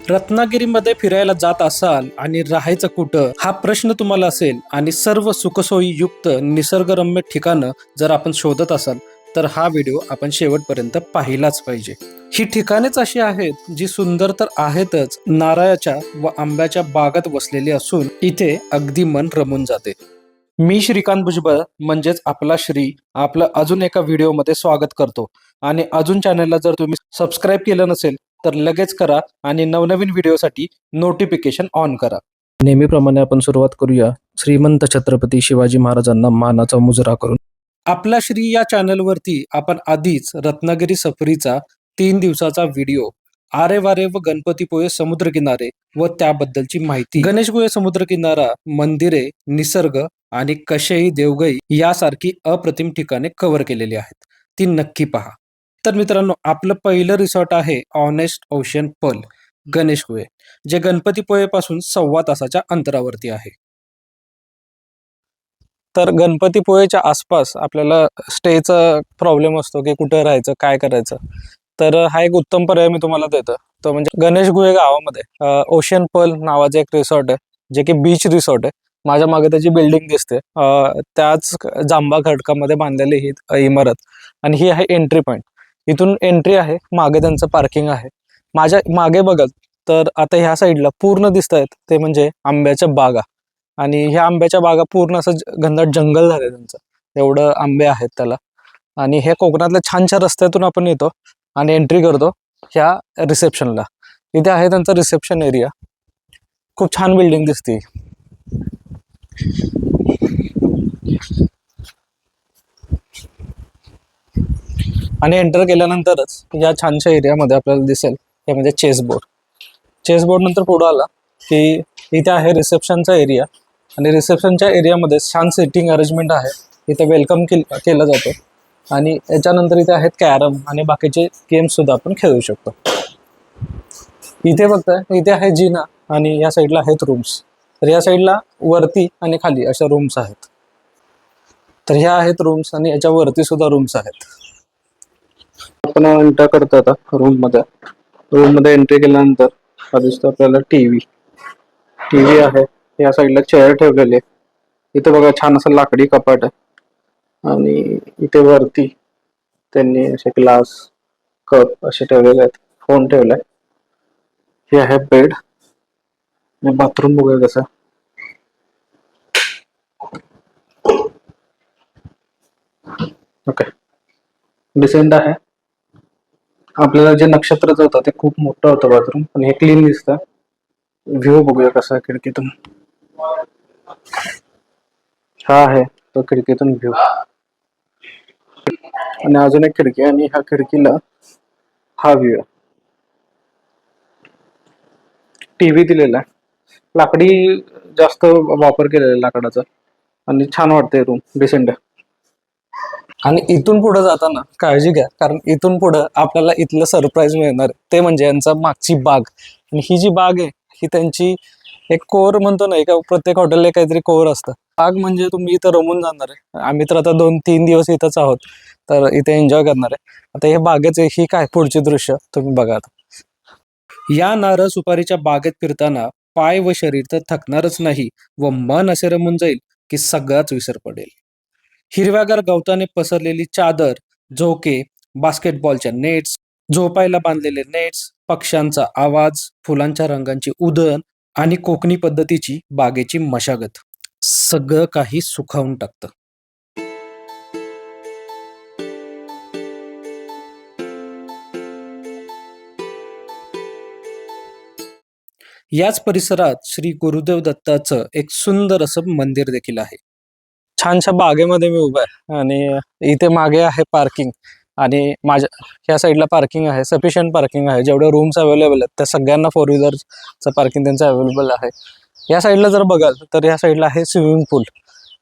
रत्नागिरीमध्ये फिरायला जात असाल आणि राहायचं कुठं हा प्रश्न तुम्हाला असेल आणि सर्व सुखसोयी युक्त निसर्गरम्य ठिकाणं जर आपण शोधत असाल तर हा व्हिडिओ आपण शेवटपर्यंत पाहिलाच पाहिजे. ही ठिकाणेच अशी आहेत जी सुंदर तर आहेतच नारळाच्या व आंब्याच्या बागात वसलेली असून इथे अगदी मन रमून जाते. मी श्रीकांत भुजबळ म्हणजेच आपला श्री आपलं अजून एका व्हिडिओमध्ये स्वागत करतो. आणि अजून चॅनलला जर तुम्ही सबस्क्राईब केलं नसेल तर लगेच करा आणि नवनवीन व्हिडिओसाठी नोटिफिकेशन ऑन करा. नेहमीप्रमाणे आपण सुरुवात करूया श्रीमंत छत्रपती शिवाजी महाराजांना मानाचा मुजरा करून. आपला श्री या चॅनलवरती आपण आधीच रत्नागिरी सफरीचा तीन दिवसाचा व्हिडिओ आरे वारे व गणपतीपोळे समुद्रकिनारे व त्याबद्दलची माहिती गणेशगुहे समुद्रकिनारा मंदिरे निसर्ग आणि कशेही देवगई यासारखी अप्रतिम ठिकाणे कव्हर केलेली आहेत. ती नक्की पहा. तर मित्रांनो आपलं पहिलं रिसॉर्ट आहे ऑनेस्ट ओशन पल गणेशगुहे जे गणपतीपोळेपासून सव्वा तासाच्या अंतरावरती आहे. तर गणपतीपोळेच्या आसपास आपल्याला स्टेचा प्रॉब्लेम असतो की कुठं राहायचं काय करायचं. तर हा एक उत्तम पर्याय मी तुम्हाला देतो. तो म्हणजे गणेश गुहे गावामध्ये ओशन पल नावाचं एक रिसॉर्ट आहे जे की बीच रिसॉर्ट आहे. माझ्या मागे त्याची बिल्डिंग दिसते. त्याच जांबा खडकामध्ये बांधलेली ही इमारत. आणि ही आहे एंट्री पॉईंट. इथून एंट्री आहे मागे त्यांचं पार्किंग आहे. माझ्या मागे बघाल तर आता ह्या साईडला पूर्ण दिसत आहेत ते म्हणजे आंब्याच्या बागा. आणि ह्या आंब्याच्या बागा पूर्ण असं घनदाट जंगल झालं त्यांचं. एवढं आंबे आहेत त्याला. आणि हे कोकणातल्या छानशा रस्त्यातून आपण येतो आणि एंट्री करतो ह्या रिसेप्शनला इथे आहे त्यांचा रिसेप्शन एरिया खूप छान बिल्डिंग दिसते. आणि एंटर केल्यानंतरच या छानशा एरियामध्ये आपल्याला दिसेल. हे म्हणजे चेस बोर्ड चेस बोर्ड नंतर पुढं आला की इथे आहे रिसेप्शनचा एरिया आणि रिसेप्शनच्या एरियामध्ये छान सिटिंग अरेंजमेंट आहे. इथे वेलकम केल केलं जातं. आणि याच्यानंतर इथे आहेत कॅरम आणि बाकीचे गेम्स सुद्धा आपण खेळू शकतो. इथे बघताय इथे आहे जिना आणि या साईडला आहेत रूम्स तर या साईडला वरती आणि खाली अशा रूम्स आहेत. तर ह्या आहेत रूम्स आणि याच्या वरती सुद्धा रूम्स आहेत. आपण एंटर करतो आता रूममध्ये. रूममध्ये एंट्री केल्यानंतर हा दिसतो आपल्याला टीव्ही टीव्ही आहे. या साईडला चेअर ठेवलेली आहे. इथे बघा छान असं लाकडी कपाट आहे. आणि इथे वरती त्यांनी असे ग्लास कप असे ठेवलेले आहेत. फोन ठेवलाय. हे आहे बेड बाथरूम बघूया कसं ओके डिसेंट आहे. आपल्याला जे नक्षत्र होतं ते खूप मोठं होतं बाथरूम पण हे क्लीन दिसतं. व्ह्यू बघूया कसा खिडकीतून. हा आहे तो खिडकीतून व्ह्यू आणि अजून एक खिडकी आणि ह्या खिडकीला हा व्ह्यू टीव्ही दिलेला आहे. लाकडी जास्त वापर केलेला लाकडाचा. आणि छान वाटतंय रूम डिसेंट आहे आणि इथून पुढे जाताना काळजी घ्या कारण इथून पुढे आपल्याला इथलं सरप्राईज मिळणार. ते म्हणजे यांचा मागची बाग. आणि ही जी बाग आहे ही त्यांची एक कोर म्हणतो ना एका प्रत्येक हॉटेलला काहीतरी कोर असतं. बाग म्हणजे तुम्ही इथं रमून जाणार आहे. आम्ही तर आता दोन तीन दिवस इथंच आहोत. तर इथे एन्जॉय करणार आहे. आता हे बागेचे ही काय पुढची दृश्य? तुम्ही बघा आता. या नारळ सुपारीच्या बागेत फिरताना पाय व शरीर तर थकणारच नाही व मन असे रमून जाईल की सगळाच विसर पडेल. हिरव्यागार गवताने पसरलेली चादर झोके बास्केटबॉलच्या नेट्स झोपायला बांधलेले नेट्स पक्ष्यांचा आवाज फुलांच्या रंगांची उदन आणि कोकणी पद्धतीची बागेची मशागत. सगळं काही सुखावून टाकतं. याच परिसरात श्री गुरुदेव दत्ताचं एक सुंदर असं मंदिर देखील आहे. छानशा बागेमध्ये मी उभा आहे आणि इथे मागे आहे पार्किंग आणि माझ्या ह्या साईडला पार्किंग आहे सफिशियंट पार्किंग आहे. जेवढे रूम्स अवेलेबल आहेत त्या सगळ्यांना फोर व्हीलरचं पार्किंग त्यांचं अवेलेबल आहे. या साईडला जर बघाल तर या साईडला आहे स्विमिंग पूल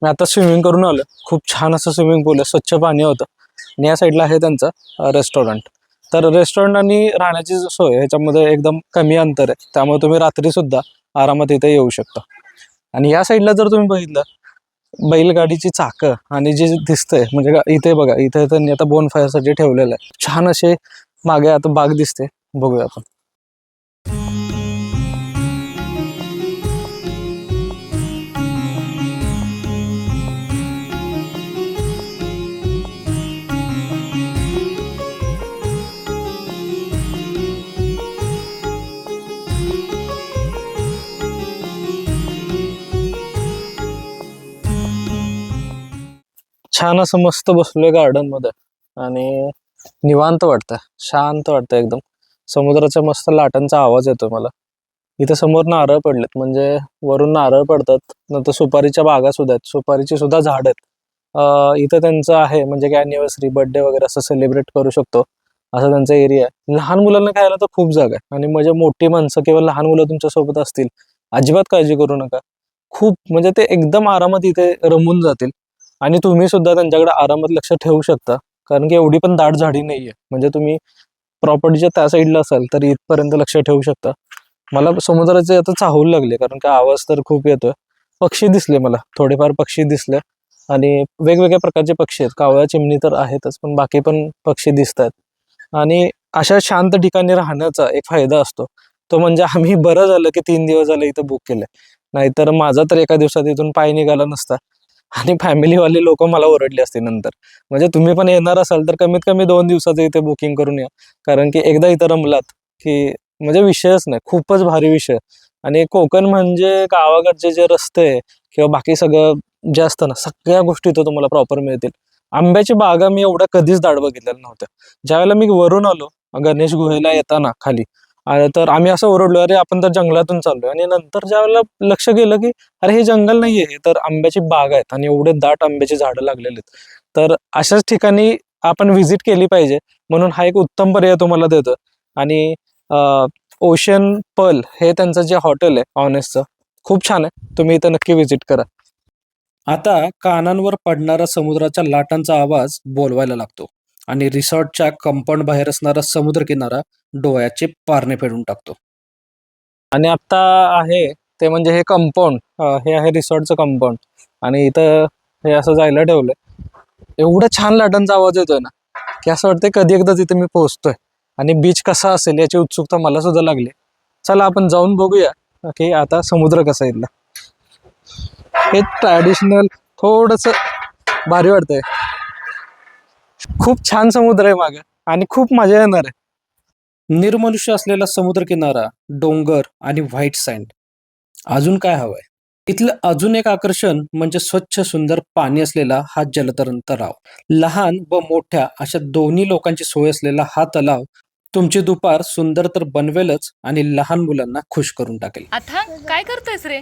मी आता स्विमिंग करून आलो खूप छान असं स्विमिंग पूल आहे. स्वच्छ पाणी होतं. आणि या साईडला आहे त्यांचं रेस्टॉरंट तर रेस्टॉरंट आणि राहण्याची सोय ह्याच्यामध्ये एकदम कमी अंतर आहे. त्यामुळे तुम्ही रात्रीसुद्धा आरामात इथे येऊ शकता. आणि या साईडला जर तुम्ही बघितलं बैलगाडीची चाकं आणि जे दिसतंय म्हणजे इथे बघा इथे त्यांनी आता बोनसाठी ठेवलेलं आहे. छान असे मागे आता बाग दिसते. बघूया आपण. छान असं मस्त बसलोय गार्डनमध्ये. आणि निवांत वाटतंय. शांत वाटतंय एकदम. समुद्राच्या मस्त लाटांचा आवाज येतोय मला. इथं समोर नारळ पडलेत. म्हणजे वरून नारळ पडतात. नंतर सुपारीच्या बागा सुद्धा आहेत. सुपारीची सुद्धा झाड आहेत. इथं त्यांचं आहे. म्हणजे काय अॅनिव्हर्सरी बर्थडे वगैरे असं सेलिब्रेट करू शकतो. असा त्यांचा एरिया आहे. लहान मुलांना खायला तर खूप जागा आहे. आणि म्हणजे मोठी माणसं किंवा लहान मुलं तुमच्यासोबत असतील अजिबात काळजी करू नका. खूप म्हणजे ते एकदम आरामात इथे रमून जातील. आणि तुम्ही सुद्धा त्यांच्याकडे आरामात लक्ष ठेवू शकता. कारण की एवढी पण दाट झाडी नाहीये. म्हणजे तुम्ही प्रॉपर्टीच्या त्या साईडला असाल तर इथपर्यंत लक्ष ठेवू शकता. मला समुद्राचे आता चाहूल लागले कारण की आवाज तर खूप येतोय. पक्षी दिसले मला. थोडेफार पक्षी दिसले. आणि वेगवेगळ्या प्रकारचे पक्षी आहेत. कावळा चिमणी तर आहेतच पण बाकी पण पक्षी दिसत आहेत आणि अशा शांत ठिकाणी राहण्याचा एक फायदा असतो. तो म्हणजे आम्ही बरं झालं की तीन दिवस झालं इथं बुक केलंय. नाहीतर माझा तर एका दिवसात इथून पाय निघाला नसता. आणि फॅमिलीवाले लोक मला ओरडले असते नंतर. म्हणजे तुम्ही पण येणार असाल तर कमीत कमी दोन दिवसाचं इथे बुकिंग करून या. कारण की एकदा इथं रमलात की म्हणजे विषयच नाही खूपच भारी विषय. आणि कोकण म्हणजे गावाकडचे जे रस्ते किंवा बाकी सगळं जे असतं ना सगळ्या गोष्टी इथं तुम्हाला प्रॉपर मिळतील. आंब्याची बागा मी एवढ्या कधीच दाड बघितलेल्या नव्हत्या ज्यावेळेला मी वरून आलो गणेश गुहेला येताना खाली तर आम्ही असं ओरडलो अरे आपण तर जंगलातून चाललोय. आणि नंतर ज्यावेळेला लक्ष गेलं की अरे हे जंगल नाहीये हे तर आंब्याची बाग आहेत आणि एवढे दाट आंब्याची झाडं लागलेली आहेत. तर अशाच ठिकाणी आपण व्हिजिट केली पाहिजे. म्हणून हा एक उत्तम पर्याय तुम्हाला देतो. आणि ओशन पल हे त्यांचं जे हॉटेल आहे ऑनेस्टचं खूप छान आहे. तुम्ही इथं नक्की व्हिजिट करा. आता कानांवर पडणारा समुद्राच्या लाटांचा आवाज बोलवायला लागतो. आणि रिसॉर्टच्या कंपाऊंड बाहेर असणारा समुद्र किनारा डोळ्याचे पारणे फेडून टाकतो. आणि आता आहे ते म्हणजे हे कंपाऊंड हे आहे रिसॉर्टचं कंपाऊंड. आणि इथं हे असं जायला ठेवलंय. एवढं छान लाटांचा आवाज येतोय ना की असं वाटतंय कधी एकदा तिथे मी पोहोचतोय. आणि बीच कसा असेल याची उत्सुकता मला सुद्धा लागली. चला आपण जाऊन बघूया की आता समुद्र कसा येईल हे ट्रॅडिशनल थोडस भारी वाटतंय. खूप छान समुद्र आहे मागे आणि खूप मजा येणार आहे. निर्मनुष्य असलेला समुद्र किनारा डोंगर आणि व्हाईट सँड. अजून काय हवंय? इथलं अजून एक आकर्षण म्हणजे स्वच्छ सुंदर पाणी असलेला हा जलतरण तलाव. लहान व मोठ्या अशा दोन्ही लोकांची सोय असलेला हा तलाव तुमची दुपार सुंदर तर बनवेलच आणि लहान मुलांना खुश करून टाकेल. आता काय करतोयस रे?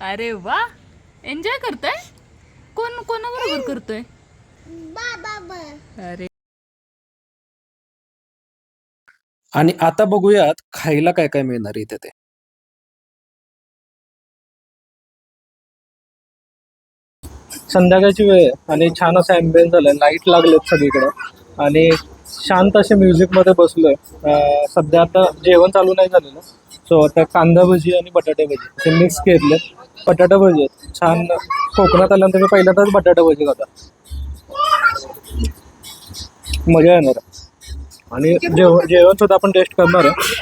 अरे वा! एन्जॉय करतोय? कोण कोणाबरोबर करतोय? अरे. आणि आता बघूयात खायला काय काय मिळणार इथे ते. संध्याकाळची वेळ आहे आणि छान असं अँबियन्स झालंय. लाइट लागलेत सगळीकडे. आणि शांत असे म्युझिकमध्ये बसलोय. सध्या आता जेवण चालू नाही झालेलं. सो आता कांदा भजी आणि बटाटे भजी ते मिक्स केले बटाटा भजी आहेत. छान कोकणात आल्यानंतर मी पहिल्यांदाच बटाटा भजी खाता मजा येणार आणि जेवण जेवण सुद्धा आपण टेस्ट करणार आहे.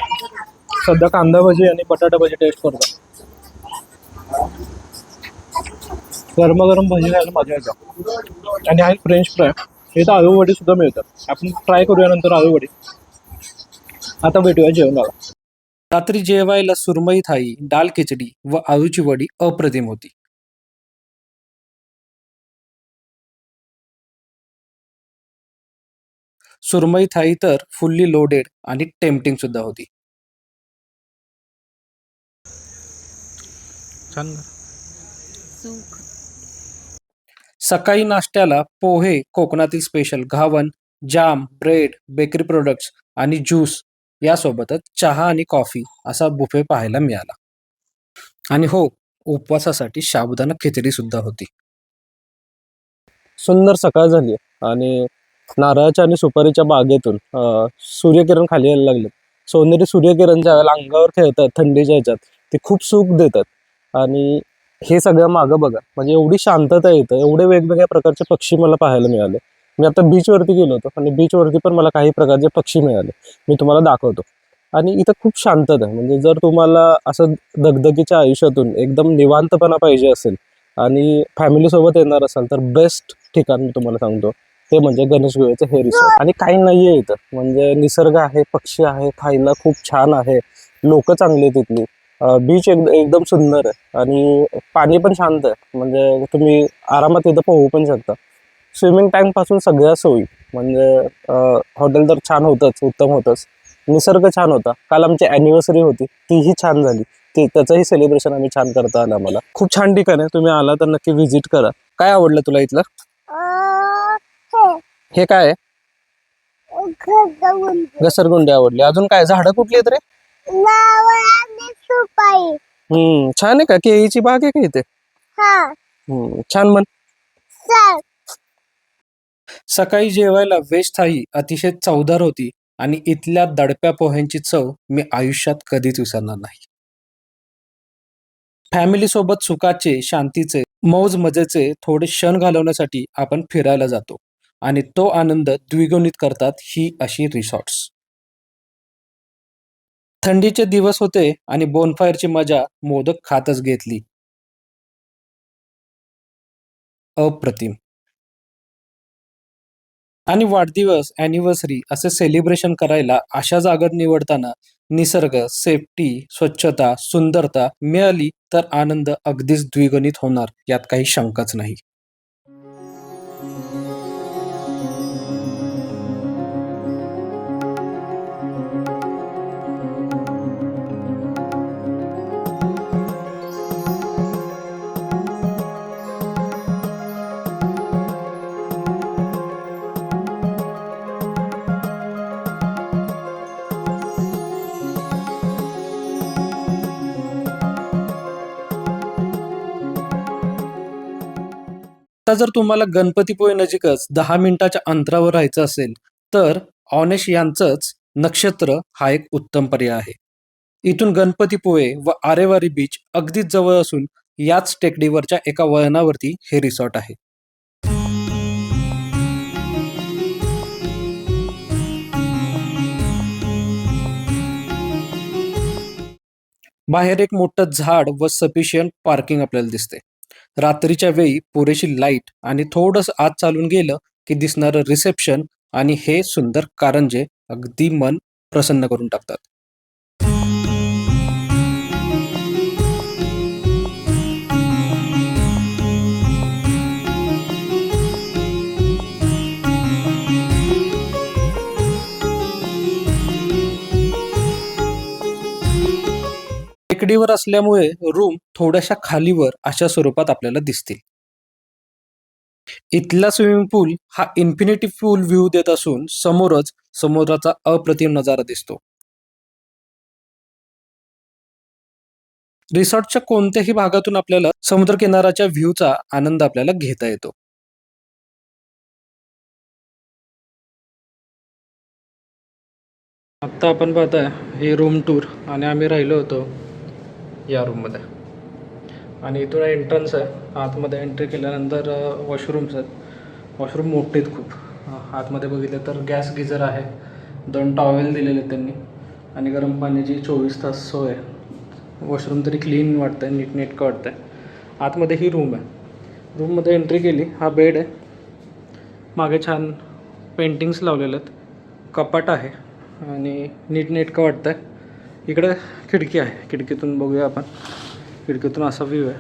सध्या कांदा भजी आणि बटाटा भजी टेस्ट करतो गरमागरम भजी खायला मजा येतो. आणि आहे फ्रेंच फ्राय इथं आलू वडी सुद्धा मिळतात. आपण ट्राय करूया नंतर आलू वडी आता भेटूया जेवणाला. रात्री जेवायला सुरमई थाई डाल खिचडी व आळूची वडी अप्रतिम होती. सुरमई थाई तर फुल्ली लोडेड आणि टेम्पटिंग सुद्धा होती. छान सकाळी नाश्त्याला पोहे कोकणातील स्पेशल घावन जाम ब्रेड बेकरी प्रोडक्ट्स आणि ज्यूस यासोबतच चहा आणि कॉफी असा बुफे पाहायला मिळाला. आणि हो उपवासासाठी साबुदाना खिचडी सुद्धा होती. सुंदर सकाळ झाली आणि नारळाच्या आणि सुपारीच्या बागेतून सूर्यकिरण खाली यायला लागले. सोनेरी सूर्यकिरण ज्या अंगावर खेळतात थंडीच्या ह्याच्यात ते खूप सुख देतात. आणि हे सगळं मागं बघा. म्हणजे एवढी शांतता येतं एवढे वेगवेगळ्या प्रकारचे पक्षी मला पाहायला मिळाले. मी आता बीचवरती गेलो होतो आणि बीचवरती पण मला काही प्रकारचे पक्षी मिळाले. मी तुम्हाला दाखवतो. आणि इथं खूप शांतता आहे. म्हणजे जर तुम्हाला असं दगदगीच्या आयुष्यातून एकदम निवांतपणा पाहिजे असेल आणि फॅमिलीसोबत येणार असाल तर बेस्ट ठिकाण मी तुम्हाला सांगतो. ते म्हणजे गणेश हे रिसॉर्ट आणि काही नाहीये इथं. म्हणजे निसर्ग आहे पक्षी आहे खायला खूप छान आहे. लोक चांगले तिथली बीच एक एकदम सुंदर आहे. आणि पाणी पण शांत आहे. म्हणजे तुम्ही आरामात इथं पोहू पण शकता. स्विमिंग टँकपासून सगळ्या सोयी. म्हणजे हॉटेल तर छान होतंच उत्तम होतंच. निसर्ग छान होता. काल आमची ॲनिव्हर्सरी होती. तीही छान झाली. ती त्याचंही सेलिब्रेशन आम्ही छान करता आलं आम्हाला. खूप छान ठिकाण आहे. तुम्ही आला तर नक्की व्हिजिट करा. काय आवडलं तुला इथलं? हे. काय आहे? घसरगुंडी. आवडली. अजून काय? झाडं कुठली आहेत रे? हम्म छान आहे का? केळीची बाग आहे का इथे? हा. हम्म, छान म्हण. सर सकाळी जेवायला व्हेज थाळी अतिशय चवदार होती आणि इथल्या दडप्या पोह्यांची चव मी आयुष्यात कधीच विसरणार नाही. फॅमिली सोबत सुखाचे शांतीचे मौज मजेचे थोडे क्षण घालवण्यासाठी आपण फिरायला जातो आणि तो आनंद द्विगुणित करतात ही अशी रिसॉर्ट्स थंडीचे दिवस होते आणि बोनफायरची मजा मोदक खातच घेतली. अप्रतिम. आणि वाढदिवस अॅनिव्हर्सरी असे सेलिब्रेशन करायला अशा जागा निवडताना निसर्ग सेफ्टी स्वच्छता सुंदरता मिळाली तर आनंद अगदीच द्विगुणित होणार यात काही शंकाच नाही. आता जर तुम्हाला गणपतीपुळे नजीकच दहा मिनिटाच्या अंतरावर राहायचं असेल तर ऑनेश यांचंच नक्षत्र हा एक उत्तम पर्याय आहे. इथून गणपतीपुळे व आरेवारी बीच अगदीच जवळ असून याच टेकडीवरच्या एका वळणावरती हे रिसॉर्ट आहे. बाहेर एक मोठं झाड व सफिशियंट पार्किंग आपल्याला दिसते रात्रीच्या वेळी पुरेशी लाइट आणि थोडंसं आत चालून गेलं की दिसणारं रिसेप्शन आणि हे सुंदर कारंजे अगदी मन प्रसन्न करून टाकतात. टेकडीवर असल्यामुळे रूम थोड्याशा खालीवर अशा स्वरूपात आपल्याला दिसतील. इथला स्विमिंग पूल हा इन्फिनिटी पूल व्ह्यू देत असून समोरच समुद्राचा अप्रतिम नजारा दिसतो. रिसॉर्टच्या कोणत्याही भागातून आपल्याला समुद्रकिनाऱ्याच्या व्ह्यूचा आनंद आपल्याला घेता येतो. आत्ता आपण पाहताय हे रूम टूर आणि आम्ही राहिलो होतो या रूममध्ये आणि इथून एंट्रन्स आहे. आतमध्ये एंट्री केल्यानंतर वॉशरूम्स आहेत वॉशरूम मोठे आहेत खूप. आतमध्ये बघितलं तर गॅस गिझर आहे. दोन टॉवेल दिलेले आहेत त्यांनी. आणि गरम पाण्याची चोवीस तास सोय आहे. वॉशरूम तरी क्लीन वाटतं आहे नीटनेटकं वाटतं आहे आतमध्ये ही रूम आहे. रूममध्ये एंट्री केली. हा बेड आहे. मागे छान पेंटिंग्स लावलेले आहेत. कपाट आहे. आणि नीटनेटकं वाटतं आहे इकडं खिडकी आहे. खिडकीतून बघूया आपण. खिडकीतून असा व्ह्यू आहे.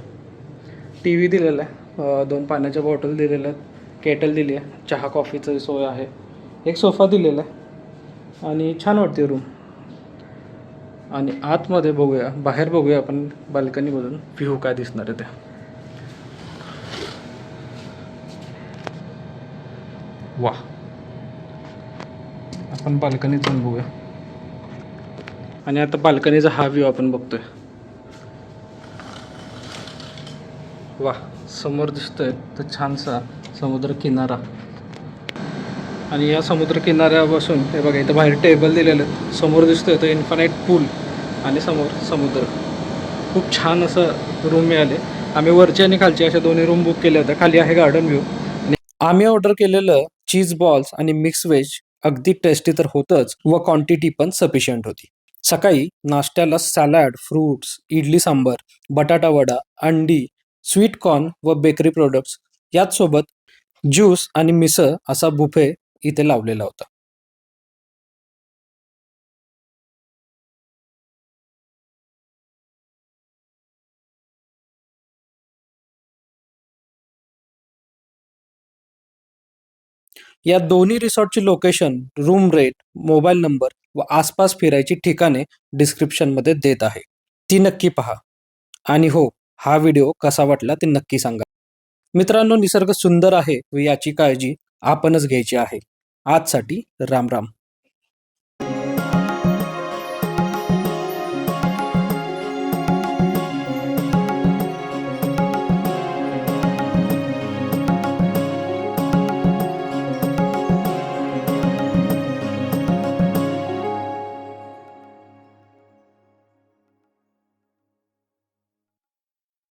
टी व्ही दिलेला आहे. दोन पाण्याच्या बॉटल दिलेल्या आहेत. केटल दिली आहे. चहा कॉफीचं सोय आहे. एक सोफा दिलेला आहे. आणि छान वाटते रूम आणि आतमध्ये बघूया. बाहेर बघूया आपण बाल्कनीमधून व्ह्यू काय दिसणार आहे त्या वा आपण बाल्कनीतून बघूया. आणि आता बाल्कनीचा हा व्ह्यू आपण बघतोय. वा समोर दिसतोय तर छानसा समुद्र किनारा. आणि या समुद्र किनाऱ्यापासून हे बघा इथं बाहेर टेबल दिलेलं आहे. समोर दिसतोय तर इन्फानाईट पूल आणि समोर समुद्र. खूप छान असं रूम मिळाले. आम्ही वरची आणि खालची अशा दोन्ही रूम बुक केल्या होत्या. खाली आहे गार्डन व्ह्यू आम्ही ऑर्डर केलेलं चीज बॉल्स आणि मिक्स व्हेज अगदी टेस्टी तर होतंच व क्वांटिटी पण सफिशियंट होती. सकाळी नाश्त्याला सॅलड फ्रूट्स इडली सांबार बटाटा वडा अंडी स्वीट कॉर्न व बेकरी प्रोडक्ट्स याचसोबत ज्यूस आणि मिसळ असा बुफे इथे लावलेला होता. या दोन्ही रिसॉर्टची location room rate mobile number व आसपास फिरायची ठिकाणे डिस्क्रिप्शनमध्ये देत आहे. ती नक्की पहा. आणि हो हा व्हिडिओ कसा वाटला ते नक्की सांगा. मित्रांनो निसर्ग सुंदर आहे व याची काळजी आपणच घ्यायची आहे. आजसाठी राम राम.